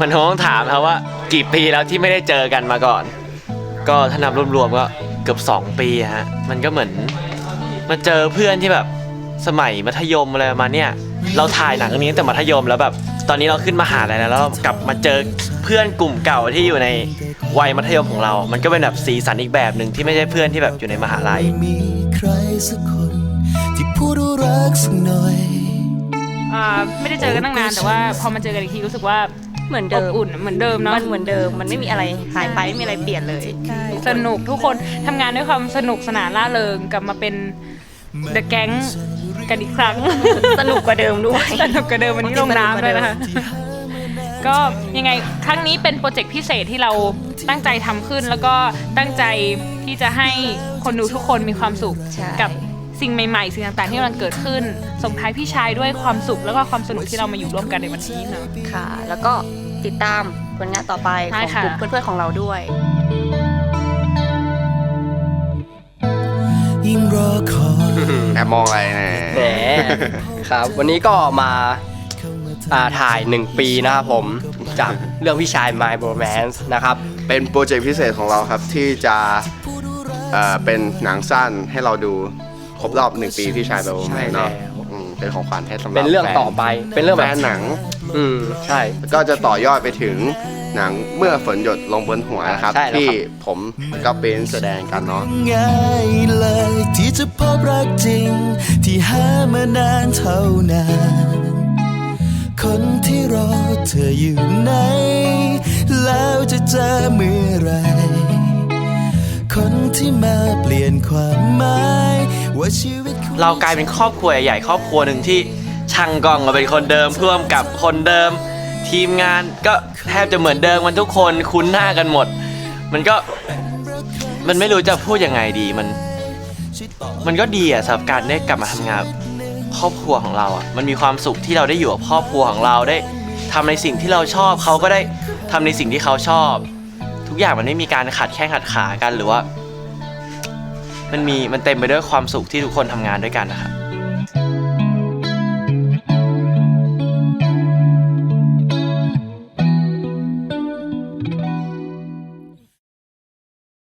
มันคงต้องถามครับว่า กี่ปีแล้วที่ไม่ได้เจอกันมาก่อน ก็ถ้านับรวมๆก็เกือบ 2 ปีอะฮะมันก็เหมือนมาเจอเพื่อนที่แบบสมัยมัธยมอะไรประมาณเนี้ยเราถ่ายหนังเรื่องนี้ตั้งแต่มัธยมแล้วแบบ ตอนนี้เราขึ้นมหาลัยแล้วแล้วเรากลับมาเจอเพื่อนกลุ่มเก่าที่อยู่ในวัยมัธยมของเรา มันก็เป็นแบบสีสันอีกแบบหนึ่งที่ไม่ใช่เพื่อนที่แบบอยู่ในมหาลัยไม่มีใครสักคนที่พูดว่ารักสักหน่อย อ่าไม่ได้เจอกันตั้งนานแต่ว่าพอมาเจอกันอีกทีรู้สึกว่า เหมือนอเดิบมอุ่นเหมือนเดิมเนาะมันเหมือนเดิมมันไม่มีอะไรหายไปไม่มีอะไรเปลี่ยนเลย สนุกทุกคนทำงานด้วยความสนุกสนานร่าเริงกลับมาเป็นเดอะแก๊งกันอีกครั้ง สนุกกว่าเดิมด้วย สนุกกว่าเดิมวันนี้ลงน้ำด้วยนะคะ ก็ยังไงครั้งนี้เป็นโปรเจกต์พิเศษที่เราตั้งใจทำขึ้น แล้วก็ตั้งใจที่จะให้คนดูทุกคนมีความสุขใช่ กับ สิ่งใหม่ๆ สิ่งต่างๆ ที่กำลังเกิดขึ้น ส่งท้ายพี่ชายด้วยความสุขแล้วก็ความสนุกที่เรามาอยู่ร่วมกันในวันนี้เนาะ ค่ะ แล้วก็ติดตามผลงานต่อไปใช่ของค่ะ กลุ่มเพื่อนๆของเราด้วย ยิ่งรอคอยแอบมองอะไรเนี่ยแหมครับ วันนี้ก็มาอ่าถ่าย 1 ปีนะครับผม จากเรื่องพี่ชาย My Romance นะครับ เป็นโปรเจกต์พิเศษของเราครับที่จะเอ่อเป็นหนังสั้นให้เราดู ครบรอบหนึ่งปีพี่ชายแบบใช่เนาะแล้ว อืมเป็นของขวัญให้สำหรับเป็นเรื่องแฟต่อไป เป็นเรื่องแฟแบบนหนัง อืมใช่ก็จะต่อยอดไปถึงหนังเมื่อฝนหยดลงบนหัวนะครับ ใช่แล้วครับ ที่ผมก็เป็นแสดงกันเนาะ ง่ายเลยที่จะพบรักจริง ที่หามานานเท่านาน คนที่รอเธออยู่ไหน แล้วจะเจอเมื่อไหรคนที่มาเปลี่ยนความหมายว่าชีวิตของ เรากลายเป็นครอบครัวใหญ่ๆครอบครัวหนึ่งที่ช่างกล้องก็เป็นคนเดิมพ่วมกับคนเดิม ทีมงานก็แทบจะเหมือนเดิมกันทุกคนคุ้นหน้ากันหมด มันก็มันไม่รู้จะพูดยังไงดีมัน มันก็ดีอะสำหรับการได้กลับมาทำงานครอบครัวของเราอะมันมีความสุขที่เราได้อยู่กับครอบครัวของเราได้ทำในสิ่งที่เราชอบเขาก็ได้ทำในสิ่งที่เขาชอบ ทุกอย่างมันไม่มีการขัดแข้งขัดขากันหรือว่า มันมีมันเต็มไปด้วยความสุขที่ทุกคนทำงานด้วยกันนะครับ